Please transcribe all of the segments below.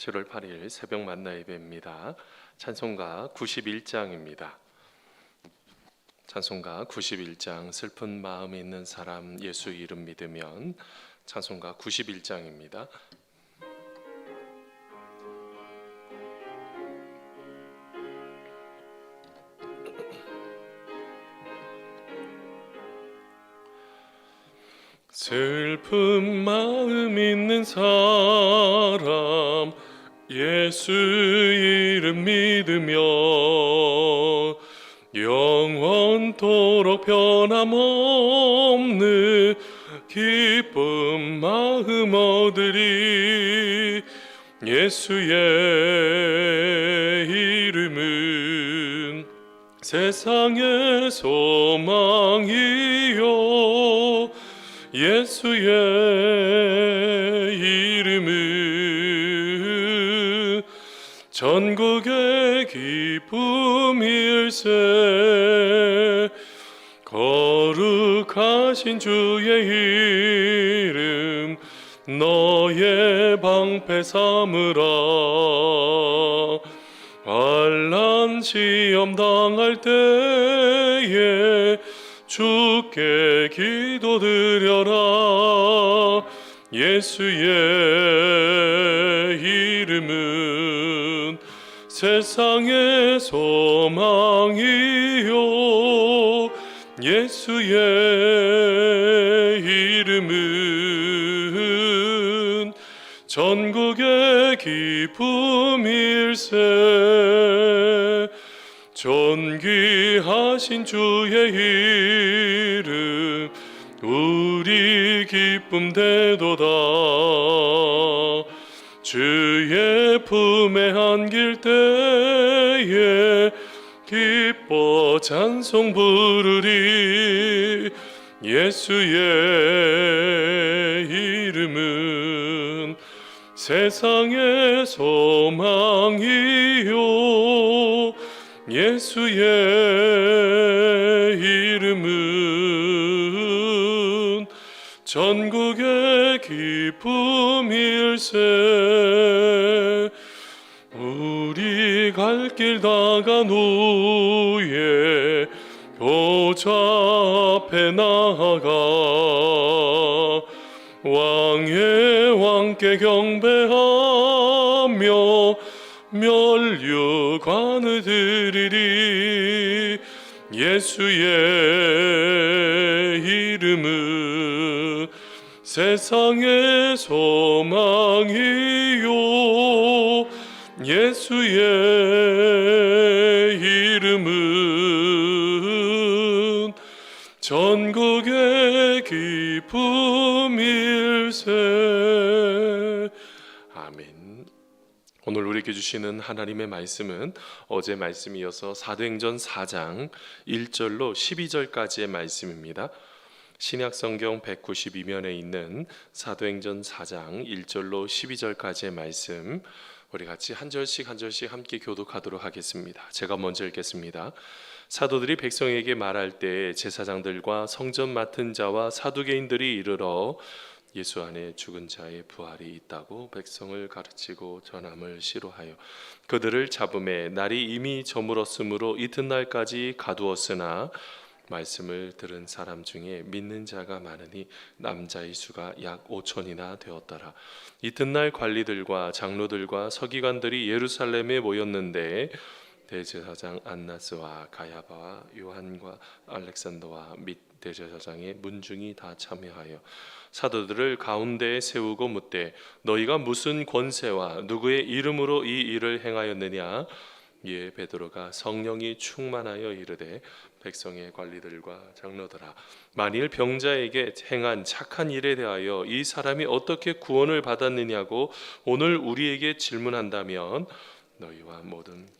7월 8일 새벽 만나 예배입니다. 찬송가 91장입니다. 찬송가 91장 슬픈 마음이 있는 사람 예수 이름 믿으면 찬송가 91장입니다. 슬픈 마음 있는 사람 예수 이름 믿으며 영원토록 변함없는 기쁨 마음 얻으리. 예수의 이름은 세상의 소망이요. 예수의 이름은 전국의 기쁨 일세 거룩하신 주의 이름 너의 방패 삼으라. 환란 시험 당할 때에 주께 기도드려라. 예수의 이름은 세상의 소망이요. 예수의 이름은 전국의 기쁨일세. 존귀하신 주의 이름 우리 기쁨 되도다. 주 의 품에 안길 때에 기뻐 찬송 부르리. 예수의 이름은 세상의 소망이요. 예수의 이름은 전국의 기쁨일세 갈길 다간 후에 교차 앞에 나아가 왕의 왕께 경배하며 멸류관을 드리리. 예수의 이름은 세상의 소망이요 예수의 이름은 전국의 기쁨일세 아멘 오늘 우리에게 주시는 하나님의 말씀은 어제 말씀이어서 사도행전 4장 1절로 12절까지의 말씀입니다. 신약 성경 192면에 있는 사도행전 4장 1절로 12절까지의 말씀 우리 같이 한 절씩 한 절씩 함께 교독하도록 하겠습니다. 제가 먼저 읽겠습니다. 사도들이 백성에게 말할 때 제사장들과 성전 맡은 자와 사두개인들이 이르러 예수 안에 죽은 자의 부활이 있다고 백성을 가르치고 전함을 시로하여 그들을 잡음에 날이 이미 저물었으므로 이튿날까지 가두었으나 말씀을 들은 사람 중에 믿는 자가 많으니 남자의 수가 약 5천이나 되었더라. 이튿날 관리들과 장로들과 서기관들이 예루살렘에 모였는데 대제사장 안나스와 가야바와 요한과 알렉산더와 및 대제사장의 문중이 다 참여하여 사도들을 가운데에 세우고 묻되 너희가 무슨 권세와 누구의 이름으로 이 일을 행하였느냐 이에 베드로가 성령이 충만하여 이르되 백성의 관리들과 장로들아 만일 병자에게 행한 착한 일에 대하여 이 사람이 어떻게 구원을 받았느냐고 오늘 우리에게 질문한다면 너희와 모든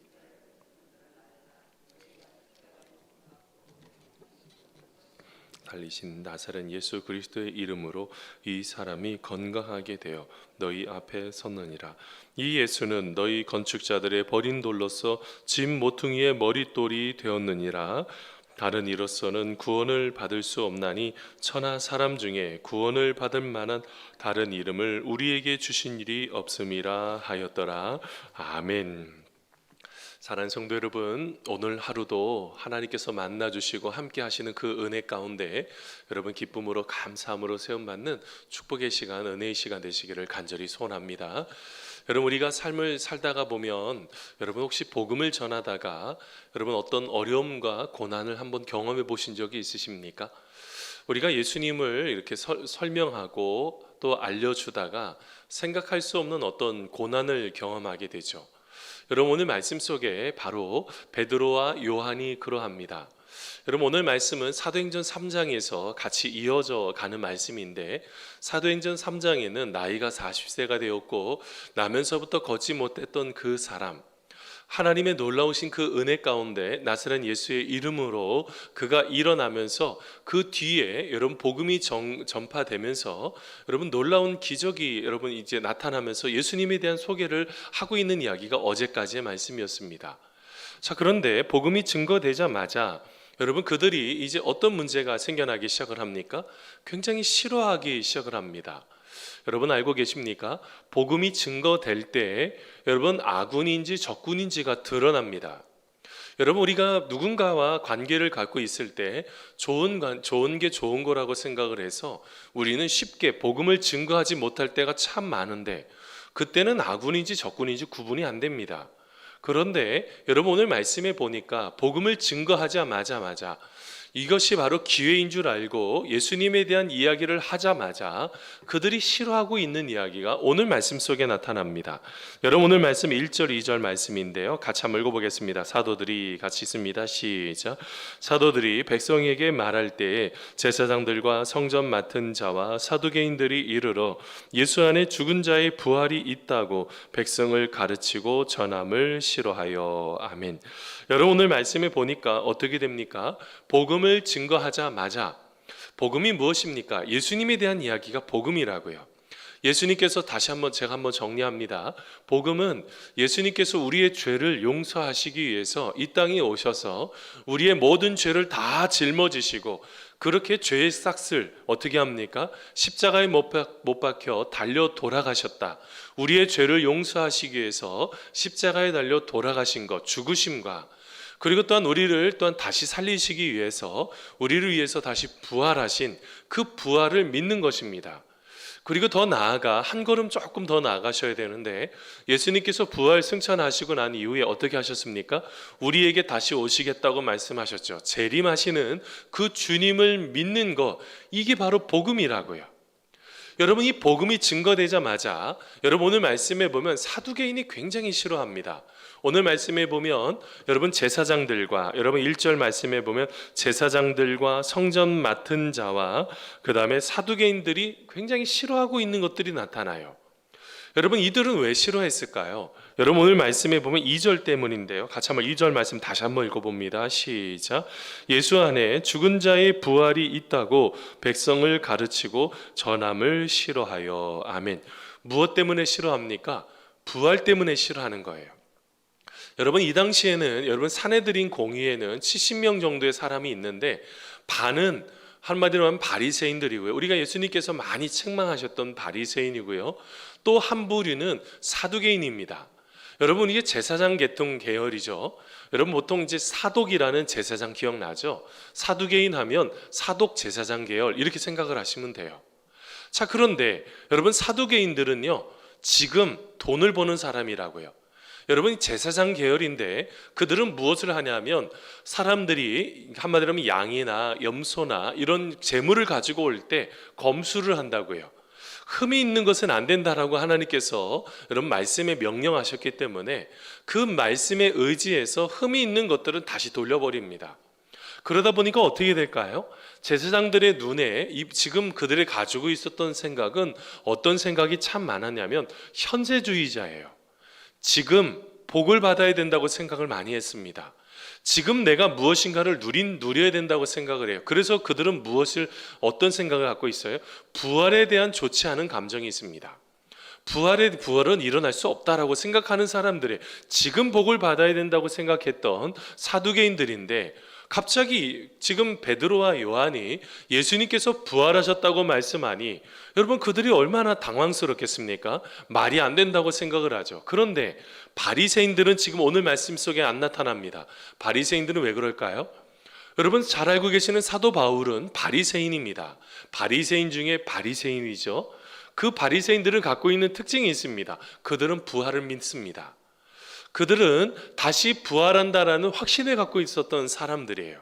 달리신 나사렛 예수 그리스도의 이름으로 이 사람이 건강하게 되어 너희 앞에 섰느니라. 이 예수는 너희 건축자들의 버린 돌로서 짐 모퉁이의 머릿돌이 되었느니라. 다른 이로서는 구원을 받을 수 없나니 천하 사람 중에 구원을 받을 만한 다른 이름을 우리에게 주신 일이 없음이라 하였더라. 아멘. 사랑하는 성도 여러분, 오늘 하루도 하나님께서 만나 주시고 함께 하시는 그 은혜 가운데 여러분 기쁨으로 감사함으로 세움 받는 축복의 시간, 은혜의 시간 되시기를 간절히 소원합니다. 여러분 우리가 삶을 살다가 보면 여러분 혹시 복음을 전하다가 여러분 어떤 어려움과 고난을 한번 경험해 보신 적이 있으십니까? 우리가 예수님을 이렇게 설, 설명하고 또 알려주다가 생각할 수 없는 어떤 고난을 경험하게 되죠. 여러분 오늘 말씀 속에 바로 베드로와 요한이 그러합니다. 여러분 오늘 말씀은 사도행전 3장에서 같이 이어져 가는 말씀인데 사도행전 3장에는 나이가 40세가 되었고 나면서부터 걷지 못했던 그 사람 하나님의 놀라우신 그 은혜 가운데 나사렛 예수의 이름으로 그가 일어나면서 그 뒤에 여러분 복음이 정, 전파되면서 여러분 놀라운 기적이 여러분 이제 나타나면서 예수님에 대한 소개를 하고 있는 이야기가 어제까지의 말씀이었습니다. 자 그런데 복음이 증거되자마자 여러분 그들이 이제 어떤 문제가 생겨나기 시작을 합니까? 굉장히 싫어하기 시작을 합니다. 여러분 알고 계십니까? 복음이 증거될 때 여러분 아군인지 적군인지가 드러납니다. 여러분 우리가 누군가와 관계를 갖고 있을 때 좋은 관- 좋은 게 좋은 거라고 생각을 해서 우리는 쉽게 복음을 증거하지 못할 때가 참 많은데 그때는 아군인지 적군인지 구분이 안 됩니다. 그런데 여러분 오늘 말씀에 보니까 복음을 증거하자마자마자 이것이 바로 기회인 줄 알고 예수님에 대한 이야기를 하자마자 그들이 싫어하고 있는 이야기가 오늘 말씀 속에 나타납니다. 여러분 오늘 말씀 1절 2절 말씀인데요. 같이 한번 읽어보겠습니다. 사도들이 같이 있습니다. 시작. 사도들이 백성에게 말할 때에 제사장들과 성전 맡은 자와 사두개인들이 이르러 예수 안에 죽은 자의 부활이 있다고 백성을 가르치고 전함을 싫어하여 아멘. 여러분 오늘 말씀에 보니까 어떻게 됩니까? 복음을 증거하자마자 복음이 무엇입니까? 예수님에 대한 이야기가 복음이라고요. 예수님께서 다시 한번 제가 한번 정리합니다. 복음은 예수님께서 우리의 죄를 용서하시기 위해서 이 땅에 오셔서 우리의 모든 죄를 다 짊어지시고 그렇게 죄의 싹을 어떻게 합니까? 십자가에 못 박혀 달려 돌아가셨다. 우리의 죄를 용서하시기 위해서 십자가에 달려 돌아가신 것, 죽으심과 그리고 또한 우리를 또한 다시 살리시기 위해서 우리를 위해서 다시 부활하신 그 부활을 믿는 것입니다. 그리고 더 나아가 한 걸음 조금 더 나아가셔야 되는데 예수님께서 부활 승천하시고 난 이후에 어떻게 하셨습니까? 우리에게 다시 오시겠다고 말씀하셨죠. 재림하시는 그 주님을 믿는 것 이게 바로 복음이라고요. 여러분 이 복음이 증거되자마자 여러분 오늘 말씀에 보면 사두개인이 굉장히 싫어합니다. 오늘 말씀에 보면 여러분 제사장들과 여러분 1절 말씀에 보면 제사장들과 성전 맡은 자와 그다음에 사두개인들이 굉장히 싫어하고 있는 것들이 나타나요. 여러분 이들은 왜 싫어했을까요? 여러분 오늘 말씀에 보면 2절 때문인데요. 같이 한번 2절 말씀 다시 한번 읽어봅니다. 시작. 예수 안에 죽은 자의 부활이 있다고 백성을 가르치고 전함을 싫어하여 아멘. 무엇 때문에 싫어합니까? 부활 때문에 싫어하는 거예요. 여러분 이 당시에는 여러분 사내들인 공의에는 70명 정도의 사람이 있는데 반은 한마디로 하면 바리새인들이고요. 우리가 예수님께서 많이 책망하셨던 바리새인이고요. 또 한 부류는 사두개인입니다. 여러분 이게 제사장 계통 계열이죠. 여러분 보통 이제 사독이라는 제사장 기억나죠? 사두개인 하면 사독 제사장 계열 이렇게 생각을 하시면 돼요. 자 그런데 여러분 사두개인들은요 지금 돈을 버는 사람이라고요. 여러분 제사장 계열인데 그들은 무엇을 하냐면 사람들이 한마디로 하면 양이나 염소나 이런 재물을 가지고 올 때 검수를 한다고요. 흠이 있는 것은 안 된다라고 하나님께서 여러분 말씀에 명령하셨기 때문에 그 말씀에 의지해서 흠이 있는 것들은 다시 돌려버립니다. 그러다 보니까 어떻게 될까요? 제사장들의 눈에 이- 지금 그들이 가지고 있었던 생각은 어떤 생각이 참 많았냐면 현재주의자예요. 지금 복을 받아야 된다고 생각을 많이 했습니다. 지금 내가 무엇인가를 누린 누려야 된다고 생각을 해요. 그래서 그들은 무엇을 어떤 생각을 갖고 있어요? 부활에 대한 좋지 않은 감정이 있습니다. 부활의 부활은 일어날 수 없다라고 생각하는 사람들의 지금 복을 받아야 된다고 생각했던 사두개인들인데 갑자기 지금 베드로와 요한이 예수님께서 부활하셨다고 말씀하니 여러분 그들이 얼마나 당황스럽겠습니까? 말이 안 된다고 생각을 하죠. 그런데 바리새인들은 지금 오늘 말씀 속에 안 나타납니다. 바리새인들은 왜 그럴까요? 여러분 잘 알고 계시는 사도 바울은 바리새인입니다. 바리새인 중에 바리새인이죠. 그 바리새인들은 갖고 있는 특징이 있습니다. 그들은 부활을 믿습니다. 그들은 다시 부활한다라는 확신을 갖고 있었던 사람들이에요.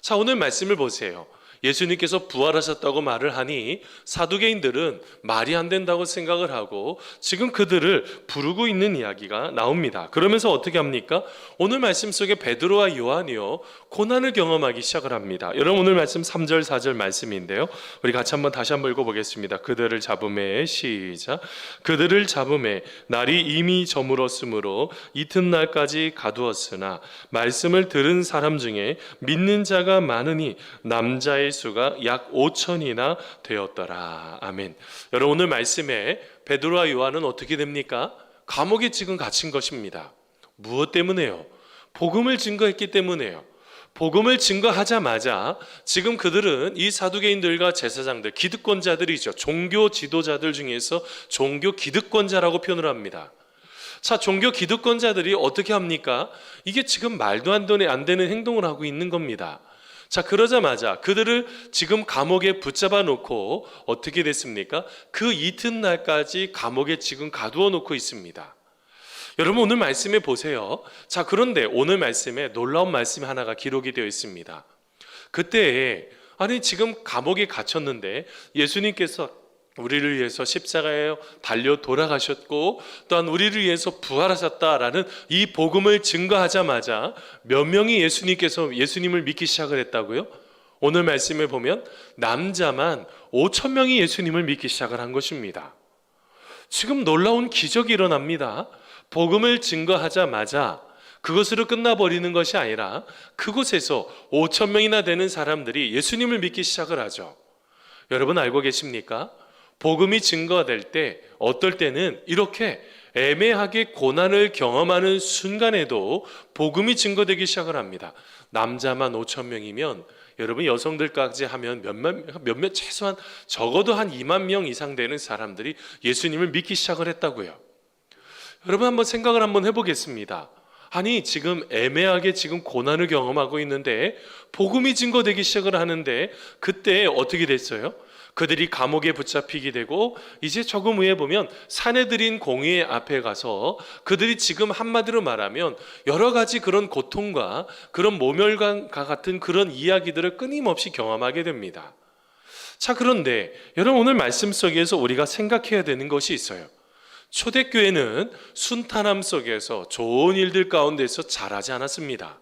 자, 오늘 말씀을 보세요. 예수님께서 부활하셨다고 말을 하니 사두개인들은 말이 안 된다고 생각을 하고 지금 그들을 부르고 있는 이야기가 나옵니다. 그러면서 어떻게 합니까? 오늘 말씀 속에 베드로와 요한이요 고난을 경험하기 시작을 합니다. 여러분 오늘 말씀 3절 4절 말씀인데요. 우리 같이 한번 다시 한번 읽어보겠습니다. 그들을 잡음에 시작. 그들을 잡음에 날이 이미 저물었으므로 이튿날까지 가두었으나 말씀을 들은 사람 중에 믿는 자가 많으니 남자의 수가 약 5천이나 되었더라. 아멘. 여러분 오늘 말씀에 베드로와 요한은 어떻게 됩니까? 감옥에 지금 갇힌 것입니다. 무엇 때문에요? 복음을 증거했기 때문에요. 복음을 증거하자마자 지금 그들은 이 사두개인들과 제사장들, 기득권자들이죠. 종교 지도자들 중에서 종교 기득권자라고 표현을 합니다. 자, 종교 기득권자들이 어떻게 합니까? 이게 지금 말도 안 되는, 행동을 하고 있는 겁니다. 자, 그러자마자 그들을 지금 감옥에 붙잡아 놓고 어떻게 됐습니까? 그 이튿날까지 감옥에 지금 가두어 놓고 있습니다. 여러분 오늘 말씀에 보세요. 자, 그런데 오늘 말씀에 놀라운 말씀이 하나가 기록이 되어 있습니다. 그때 아니 지금 감옥에 갇혔는데 예수님께서 우리를 위해서 십자가에 달려 돌아가셨고 또한 우리를 위해서 부활하셨다라는 이 복음을 증거하자마자 몇 명이 예수님께서 예수님을 믿기 시작을 했다고요? 오늘 말씀에 보면 남자만 5천 명이 예수님을 믿기 시작을 한 것입니다. 지금 놀라운 기적이 일어납니다. 복음을 증거하자마자 그것으로 끝나버리는 것이 아니라 그곳에서 5천 명이나 되는 사람들이 예수님을 믿기 시작을 하죠. 여러분 알고 계십니까? 복음이 증거될 때 어떨 때는 이렇게 애매하게 고난을 경험하는 순간에도 복음이 증거되기 시작을 합니다. 남자만 5천 명이면 여러분 여성들까지 하면 몇몇 몇몇 최소한 적어도 한 2만 명 이상 되는 사람들이 예수님을 믿기 시작을 했다고요. 여러분 한번 생각을 한번 해보겠습니다. 아니 지금 애매하게 지금 고난을 경험하고 있는데 복음이 증거되기 시작을 하는데 그때 어떻게 됐어요? 그들이 감옥에 붙잡히게 되고 이제 조금 후에 보면 사내들인 공의 앞에 가서 그들이 지금 한마디로 말하면 여러 가지 그런 고통과 그런 모멸감과 같은 그런 이야기들을 끊임없이 경험하게 됩니다. 자 그런데 여러분 오늘 말씀 속에서 우리가 생각해야 되는 것이 있어요. 초대교회는 순탄함 속에서 좋은 일들 가운데서 자라지 않았습니다.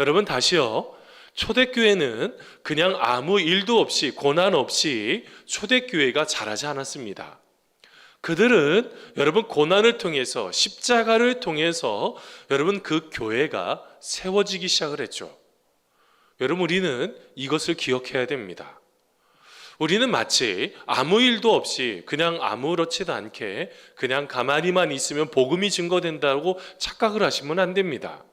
여러분 다시요. 초대교회는 그냥 아무 일도 없이 고난 없이 초대교회가 자라지 않았습니다. 그들은 여러분 고난을 통해서 십자가를 통해서 여러분 그 교회가 세워지기 시작을 했죠. 여러분 우리는 이것을 기억해야 됩니다. 우리는 마치 아무 일도 없이 그냥 아무렇지도 않게 그냥 가만히만 있으면 복음이 증거된다고 착각을 하시면 안 됩니다.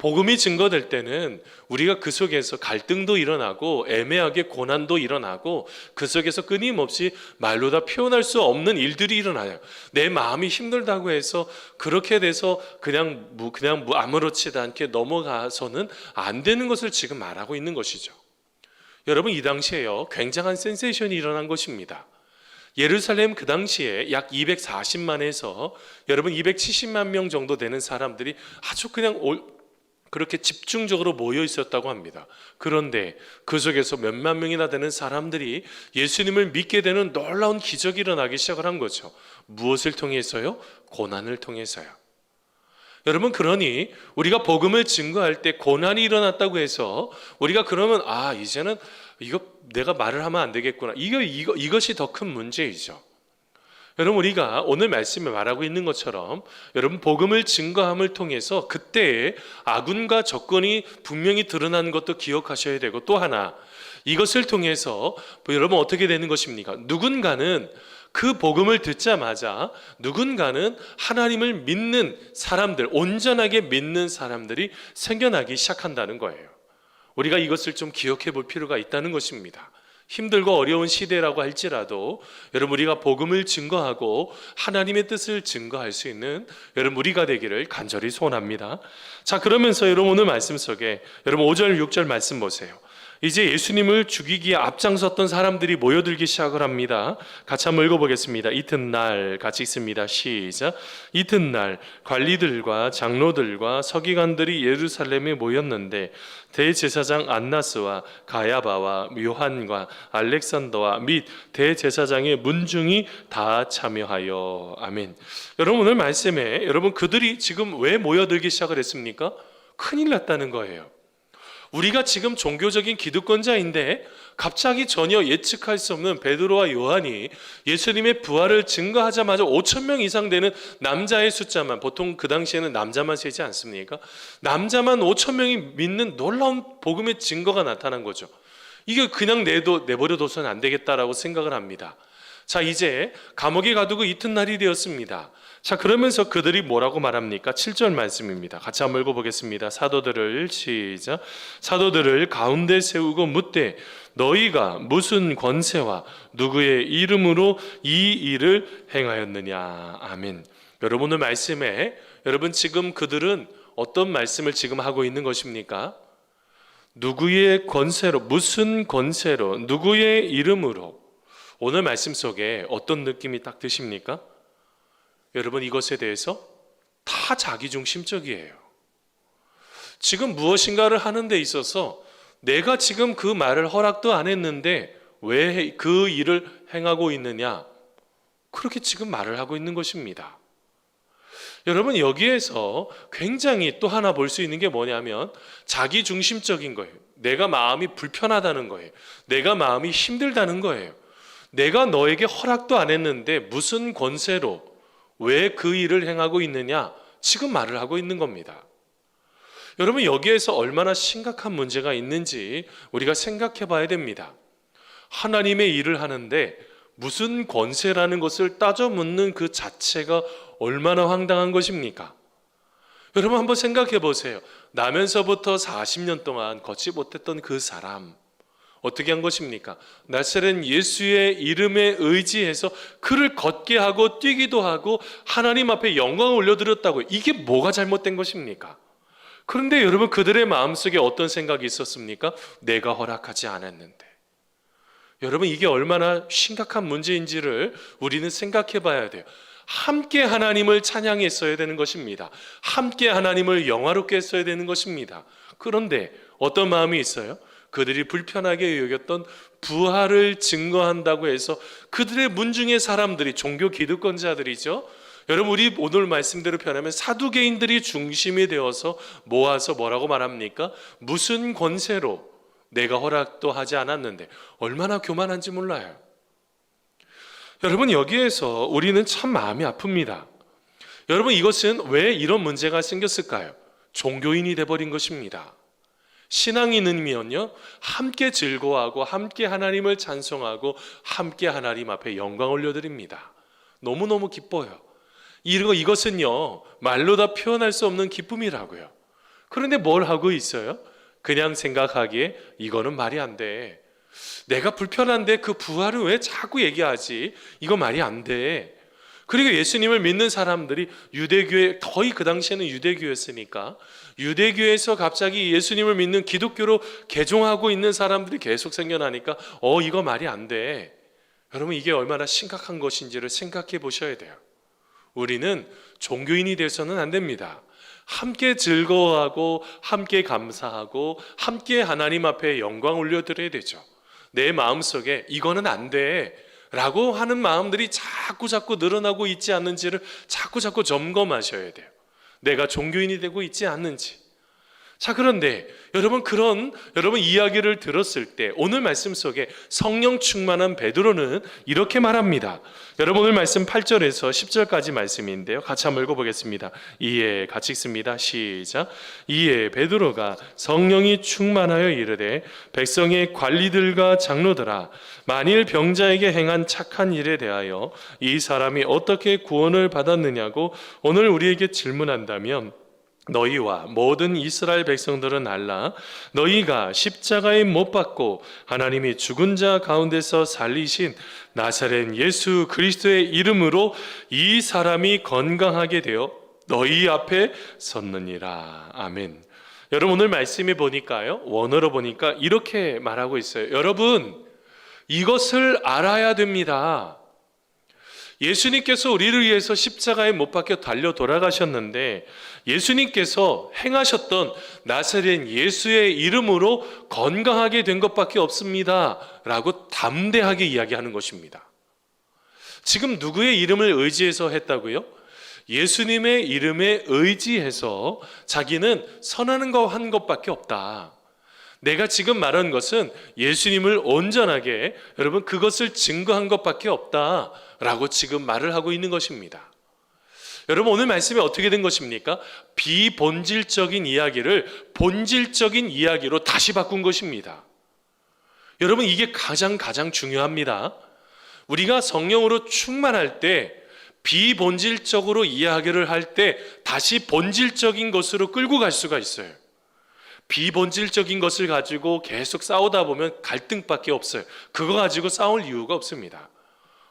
복음이 증거될 때는 우리가 그 속에서 갈등도 일어나고 애매하게 고난도 일어나고 그 속에서 끊임없이 말로 다 표현할 수 없는 일들이 일어나요. 내 마음이 힘들다고 해서 그렇게 돼서 그냥 뭐 그냥 뭐 아무렇지도 않게 넘어가서는 안 되는 것을 지금 말하고 있는 것이죠. 여러분 이 당시에요 굉장한 센세이션이 일어난 것입니다. 예루살렘 그 당시에 약 240만에서 여러분 270만 명 정도 되는 사람들이 아주 그냥 올- 그렇게 집중적으로 모여 있었다고 합니다. 그런데 그 속에서 몇만 명이나 되는 사람들이 예수님을 믿게 되는 놀라운 기적이 일어나기 시작을 한 거죠. 무엇을 통해서요? 고난을 통해서요. 여러분 그러니 우리가 복음을 증거할 때 고난이 일어났다고 해서 우리가 그러면 아 이제는 이거 내가 말을 하면 안 되겠구나 이거 이거 이것이 더 큰 문제이죠. 여러분 우리가 오늘 말씀에 말하고 있는 것처럼 여러분 복음을 증거함을 통해서 그때의 아군과 적군이 분명히 드러나는 것도 기억하셔야 되고 또 하나 이것을 통해서 여러분 어떻게 되는 것입니까? 누군가는 그 복음을 듣자마자 누군가는 하나님을 믿는 사람들, 온전하게 믿는 사람들이 생겨나기 시작한다는 거예요. 우리가 이것을 좀 기억해 볼 필요가 있다는 것입니다. 힘들고 어려운 시대라고 할지라도 여러분 우리가 복음을 증거하고 하나님의 뜻을 증거할 수 있는 여러분 우리가 되기를 간절히 소원합니다. 자, 그러면서 여러분 오늘 말씀 속에 여러분 5절 6절 말씀 보세요. 이제 예수님을 죽이기에 앞장섰던 사람들이 모여들기 시작을 합니다. 같이 한번 읽어보겠습니다. 이튿날 같이 읽습니다. 시작. 이튿날 관리들과 장로들과 서기관들이 예루살렘에 모였는데 대제사장 안나스와 가야바와 요한과 알렉산더와 및 대제사장의 문중이 다 참여하여 아멘. 여러분 오늘 말씀에 여러분 그들이 지금 왜 모여들기 시작을 했습니까? 큰일 났다는 거예요. 우리가 지금 종교적인 기득권자인데 갑자기 전혀 예측할 수 없는 베드로와 요한이 예수님의 부활을 증거하자마자 5천 명 이상 되는 남자의 숫자만 보통 그 당시에는 남자만 세지 않습니까? 남자만 5천 명이 믿는 놀라운 복음의 증거가 나타난 거죠. 이게 그냥 내도 내버려 둬서는 안 되겠다라고 생각을 합니다. 자, 이제 감옥에 가두고 이튿날이 되었습니다. 자, 그러면서 그들이 뭐라고 말합니까? 7절 말씀입니다. 같이 한번 읽어보겠습니다. 사도들을 시작. 사도들을 가운데 세우고 묻되 너희가 무슨 권세와 누구의 이름으로 이 일을 행하였느냐. 아멘. 여러분의 말씀에 여러분 지금 그들은 어떤 말씀을 지금 하고 있는 것입니까? 누구의 권세로 무슨 권세로 누구의 이름으로 오늘 말씀 속에 어떤 느낌이 딱 드십니까? 여러분 이것에 대해서 다 자기중심적이에요. 지금 무엇인가를 하는 데 있어서 내가 지금 그 말을 허락도 안 했는데 왜 그 일을 행하고 있느냐? 그렇게 지금 말을 하고 있는 것입니다. 여러분 여기에서 굉장히 또 하나 볼 수 있는 게 뭐냐면 자기 중심적인 거예요. 내가 마음이 불편하다는 거예요. 내가 마음이 힘들다는 거예요. 내가 너에게 허락도 안 했는데 무슨 권세로 왜 그 일을 행하고 있느냐? 지금 말을 하고 있는 겁니다. 여러분 여기에서 얼마나 심각한 문제가 있는지 우리가 생각해 봐야 됩니다. 하나님의 일을 하는데 무슨 권세라는 것을 따져 묻는 그 자체가 얼마나 황당한 것입니까? 여러분 한번 생각해 보세요. 나면서부터 40년 동안 걷지 못했던 그 사람 어떻게 한 것입니까? 나사렛 예수의 이름에 의지해서 그를 걷게 하고 뛰기도 하고 하나님 앞에 영광을 올려드렸다고 이게 뭐가 잘못된 것입니까? 그런데 여러분 그들의 마음속에 어떤 생각이 있었습니까? 내가 허락하지 않았는데. 여러분 이게 얼마나 심각한 문제인지를 우리는 생각해 봐야 돼요. 함께 하나님을 찬양했어야 되는 것입니다. 함께 하나님을 영화롭게 했어야 되는 것입니다. 그런데 어떤 마음이 있어요? 그들이 불편하게 여겼던 부활을 증거한다고 해서 그들의 문중의 사람들이 종교 기득권자들이죠. 여러분 우리 오늘 말씀대로 표현하면 사두개인들이 중심이 되어서 모아서 뭐라고 말합니까? 무슨 권세로 내가 허락도 하지 않았는데 얼마나 교만한지 몰라요. 여러분 여기에서 우리는 참 마음이 아픕니다. 여러분 이것은 왜 이런 문제가 생겼을까요? 종교인이 돼버린 것입니다. 신앙인은면요 함께 즐거워하고 함께 하나님을 찬송하고 함께 하나님 앞에 영광 올려드립니다. 너무 너무 기뻐요. 이거 이것은요 말로 다 표현할 수 없는 기쁨이라고요. 그런데 뭘 하고 있어요? 그냥 생각하기에 이거는 말이 안 돼. 내가 불편한데 그 부활을 왜 자꾸 얘기하지? 이거 말이 안 돼. 그리고 예수님을 믿는 사람들이 유대교회 거의 그 당시에는 유대교였으니까 유대교에서 갑자기 예수님을 믿는 기독교로 개종하고 있는 사람들이 계속 생겨나니까 어 이거 말이 안 돼. 여러분 이게 얼마나 심각한 것인지를 생각해 보셔야 돼요. 우리는 종교인이 돼서는 안 됩니다. 함께 즐거워하고 함께 감사하고 함께 하나님 앞에 영광 올려드려야 되죠. 내 마음속에 이거는 안 돼. 라고 하는 마음들이 자꾸 자꾸 늘어나고 있지 않는지를 자꾸 자꾸 점검하셔야 돼요. 내가 종교인이 되고 있지 않는지. 자, 그런데 여러분 그런 여러분 이야기를 들었을 때 오늘 말씀 속에 성령 충만한 베드로는 이렇게 말합니다. 여러분 오늘 말씀 8절에서 10절까지 말씀인데요. 같이 한번 읽어 보겠습니다. 이에 같이 읽습니다. 시작. 이에 베드로가 성령이 충만하여 이르되 백성의 관리들과 장로들아 만일 병자에게 행한 착한 일에 대하여 이 사람이 어떻게 구원을 받았느냐고 오늘 우리에게 질문한다면 너희와 모든 이스라엘 백성들은 알라 너희가 십자가에 못 박고 하나님이 죽은 자 가운데서 살리신 나사렛 예수 그리스도의 이름으로 이 사람이 건강하게 되어 너희 앞에 섰느니라 아멘. 여러분 오늘 말씀에 보니까요 원어로 보니까 이렇게 말하고 있어요. 여러분 이것을 알아야 됩니다. 예수님께서 우리를 위해서 십자가에 못 박혀 달려 돌아가셨는데 예수님께서 행하셨던 나사렛 예수의 이름으로 건강하게 된 것밖에 없습니다. 라고 담대하게 이야기하는 것입니다. 지금 누구의 이름을 의지해서 했다고요? 예수님의 이름에 의지해서 자기는 선하는 거 한 것밖에 없다. 내가 지금 말한 것은 예수님을 온전하게 여러분 그것을 증거한 것밖에 없다 라고 지금 말을 하고 있는 것입니다. 여러분 오늘 말씀이 어떻게 된 것입니까? 비본질적인 이야기를 본질적인 이야기로 다시 바꾼 것입니다. 여러분 이게 가장 가장 중요합니다. 우리가 성령으로 충만할 때 비본질적으로 이야기를 할 때 다시 본질적인 것으로 끌고 갈 수가 있어요. 비본질적인 것을 가지고 계속 싸우다 보면 갈등밖에 없어요. 그거 가지고 싸울 이유가 없습니다.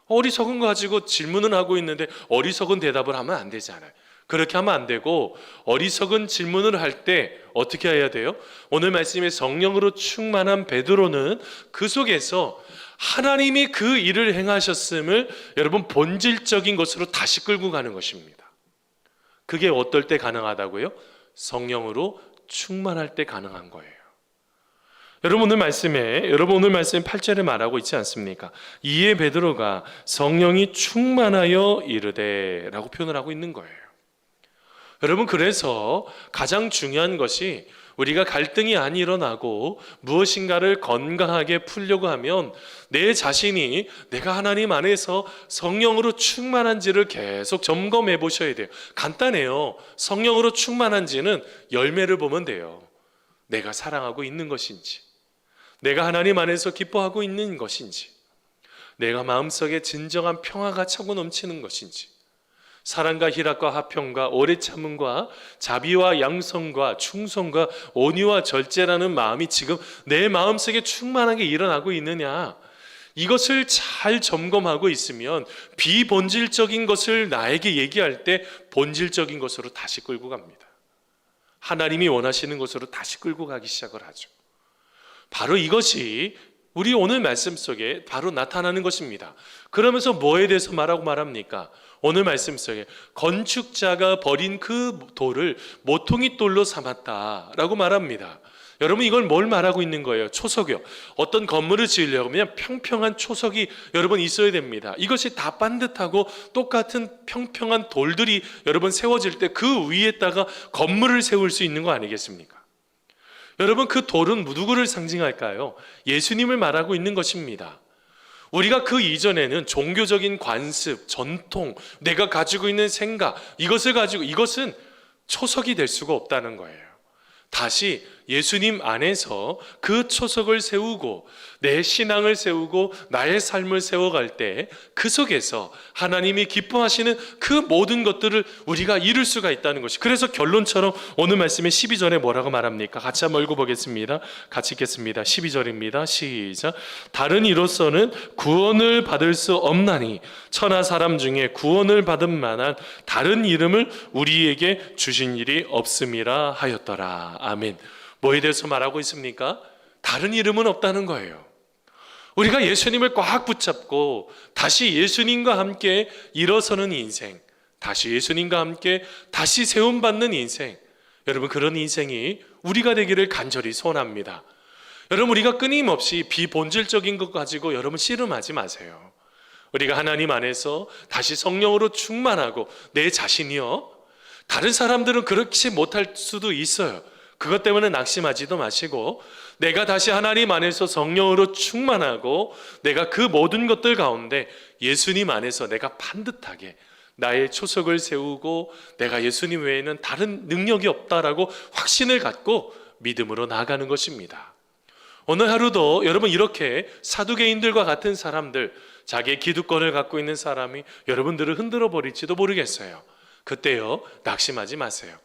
어리석은 거 가지고 질문은 하고 있는데 어리석은 대답을 하면 안 되잖아요. 그렇게 하면 안 되고 어리석은 질문을 할 때 어떻게 해야 돼요? 오늘 말씀에 성령으로 충만한 베드로는 그 속에서 하나님이 그 일을 행하셨음을 여러분 본질적인 것으로 다시 끌고 가는 것입니다. 그게 어떨 때 가능하다고요? 성령으로 충만할 때 가능한 거예요. 여러분 오늘 말씀에 여러분 오늘 말씀 8절에 말하고 있지 않습니까? 이에 베드로가 성령이 충만하여 이르되라고 표현을 하고 있는 거예요. 여러분 그래서 가장 중요한 것이 우리가 갈등이 안 일어나고 무엇인가를 건강하게 풀려고 하면 내 자신이 내가 하나님 안에서 성령으로 충만한지를 계속 점검해 보셔야 돼요. 간단해요. 성령으로 충만한지는 열매를 보면 돼요. 내가 사랑하고 있는 것인지, 내가 하나님 안에서 기뻐하고 있는 것인지, 내가 마음속에 진정한 평화가 차고 넘치는 것인지, 사랑과 희락과 화평과 오래 참음과 자비와 양성과 충성과 온유와 절제라는 마음이 지금 내 마음속에 충만하게 일어나고 있느냐? 이것을 잘 점검하고 있으면 비본질적인 것을 나에게 얘기할 때 본질적인 것으로 다시 끌고 갑니다. 하나님이 원하시는 것으로 다시 끌고 가기 시작을 하죠. 바로 이것이 우리 오늘 말씀 속에 바로 나타나는 것입니다. 그러면서 뭐에 대해서 말하고 말합니까? 오늘 말씀 속에 건축자가 버린 그 돌을 모퉁이 돌로 삼았다라고 말합니다. 여러분 이걸 뭘 말하고 있는 거예요? 초석이요. 어떤 건물을 지으려고 하면 평평한 초석이 여러분 있어야 됩니다. 이것이 다 반듯하고 똑같은 평평한 돌들이 여러분 세워질 때 그 위에다가 건물을 세울 수 있는 거 아니겠습니까? 여러분 그 돌은 누구를 상징할까요? 예수님을 말하고 있는 것입니다. 우리가 그 이전에는 종교적인 관습, 전통, 내가 가지고 있는 생각, 이것을 가지고 이것은 초석이 될 수가 없다는 거예요. 다시 예수님 안에서 그 초석을 세우고 내 신앙을 세우고 나의 삶을 세워갈 때 그 속에서 하나님이 기뻐하시는 그 모든 것들을 우리가 이룰 수가 있다는 것이 그래서 결론처럼 오늘 말씀에 12절에 뭐라고 말합니까? 같이 한번 읽어보겠습니다. 같이 읽겠습니다. 12절입니다. 시작. 다른 이로서는 구원을 받을 수 없나니 천하 사람 중에 구원을 받은 만한 다른 이름을 우리에게 주신 일이 없음이라 하였더라. 아멘. 뭐에 대해서 말하고 있습니까? 다른 이름은 없다는 거예요. 우리가 예수님을 꽉 붙잡고 다시 예수님과 함께 일어서는 인생, 다시 예수님과 함께 다시 세움받는 인생, 여러분 그런 인생이 우리가 되기를 간절히 소원합니다. 여러분 우리가 끊임없이 비본질적인 것 가지고 여러분 씨름하지 마세요. 우리가 하나님 안에서 다시 성령으로 충만하고 내 자신이요. 다른 사람들은 그렇지 못할 수도 있어요. 그것 때문에 낙심하지도 마시고 내가 다시 하나님 안에서 성령으로 충만하고 내가 그 모든 것들 가운데 예수님 안에서 내가 반듯하게 나의 초석을 세우고 내가 예수님 외에는 다른 능력이 없다라고 확신을 갖고 믿음으로 나아가는 것입니다. 오늘 하루도 여러분 이렇게 사두개인들과 같은 사람들, 자기의 기득권을 갖고 있는 사람이 여러분들을 흔들어 버릴지도 모르겠어요. 그때요, 낙심하지 마세요.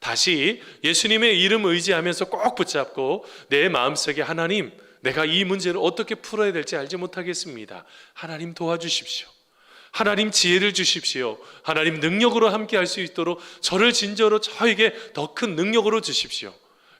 다시 예수님의 이름 의지하면서 꼭 붙잡고 내 마음속에 하나님, 내가 이 문제를 어떻게 풀어야 될지 알지 못하겠습니다. 하나님 도와주십시오. 하나님 지혜를 주십시오. 하나님 능력으로 함께 할 수 있도록 저를 진저로 저에게 더 큰 능력으로 주십시오.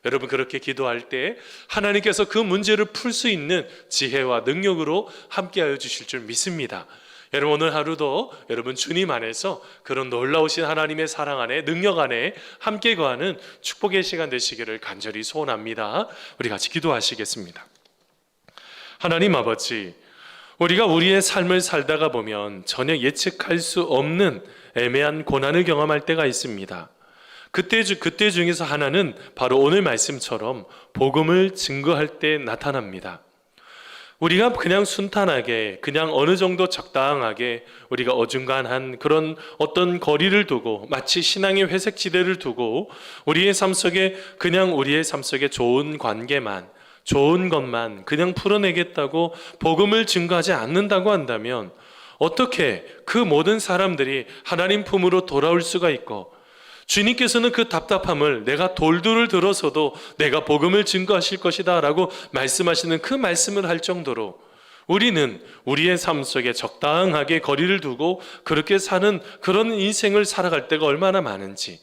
여러분 그렇게 기도할 때 하나님께서 그 문제를 풀 수 있는 지혜와 능력으로 함께하여 주실 줄 믿습니다. 여러분 오늘 하루도 여러분 주님 안에서 그런 놀라우신 하나님의 사랑 안에 능력 안에 함께 거하는 축복의 시간 되시기를 간절히 소원합니다. 우리 같이 기도하시겠습니다. 하나님 아버지, 우리가 우리의 삶을 살다가 보면 전혀 예측할 수 없는 애매한 고난을 경험할 때가 있습니다. 그때 주 그때 중에서 하나는 바로 오늘 말씀처럼 복음을 증거할 때 나타납니다. 우리가 그냥 순탄하게 그냥 어느 정도 적당하게 우리가 어중간한 그런 어떤 거리를 두고 마치 신앙의 회색 지대를 두고 우리의 삶 속에 그냥 우리의 삶 속에 좋은 관계만 좋은 것만 그냥 풀어내겠다고 복음을 증거하지 않는다고 한다면 어떻게 그 모든 사람들이 하나님 품으로 돌아올 수가 있고 주님께서는 그 답답함을 내가 돌돌을 들어서도 내가 복음을 증거하실 것이다 라고 말씀하시는 그 말씀을 할 정도로 우리는 우리의 삶 속에 적당하게 거리를 두고 그렇게 사는 그런 인생을 살아갈 때가 얼마나 많은지.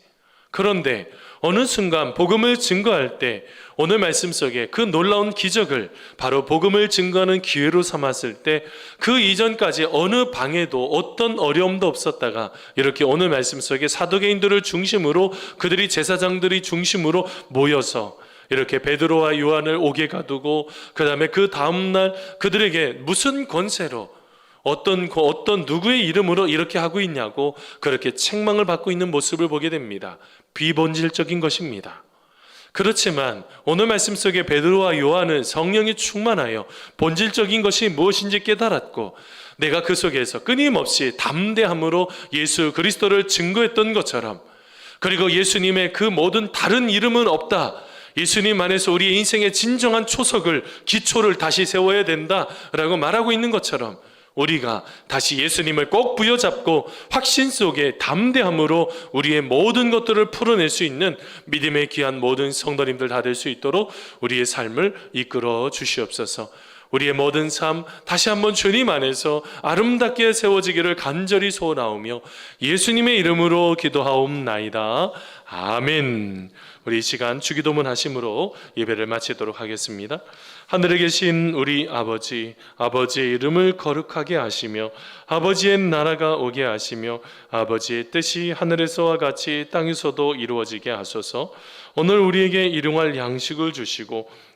그런데 어느 순간 복음을 증거할 때 오늘 말씀 속에 그 놀라운 기적을 바로 복음을 증거하는 기회로 삼았을 때 그 이전까지 어느 방에도 어떤 어려움도 없었다가 이렇게 오늘 말씀 속에 사도개인들을 중심으로 그들이 제사장들이 중심으로 모여서 이렇게 베드로와 요한을 옥에 가두고 그다음에 그 다음 날 그들에게 무슨 권세로 어떤 어떤 누구의 이름으로 이렇게 하고 있냐고 그렇게 책망을 받고 있는 모습을 보게 됩니다. 비본질적인 것입니다. 그렇지만 오늘 말씀 속에 베드로와 요한은 성령이 충만하여 본질적인 것이 무엇인지 깨달았고 내가 그 속에서 끊임없이 담대함으로 예수 그리스도를 증거했던 것처럼 그리고 예수님의 그 모든 다른 이름은 없다. 예수님 안에서 우리 인생의 진정한 초석을 기초를 다시 세워야 된다라고 말하고 있는 것처럼 우리가 다시 예수님을 꼭 부여잡고 확신 속에 담대함으로 우리의 모든 것들을 풀어낼 수 있는 믿음의 귀한 모든 성도님들 다 될 수 있도록 우리의 삶을 이끌어 주시옵소서. 우리의 모든 삶 다시 한번 주님 안에서 아름답게 세워지기를 간절히 소원하오며 예수님의 이름으로 기도하옵나이다. 아멘. 우리 이 시간 주기도문 하심으로 예배를 마치도록 하겠습니다. 하늘에 계신 우리 아버지, 아버지의 이름을 거룩하게 하시며 아버지의 나라가 오게 하시며 아버지의 뜻이 하늘에서와 같이 땅에서도 이루어지게 하소서. 오늘 우리에게 일용할 양식을 주시고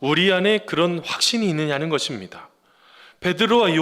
우리 안에 그런 확신이 있느냐는 것입니다. 베드로와 요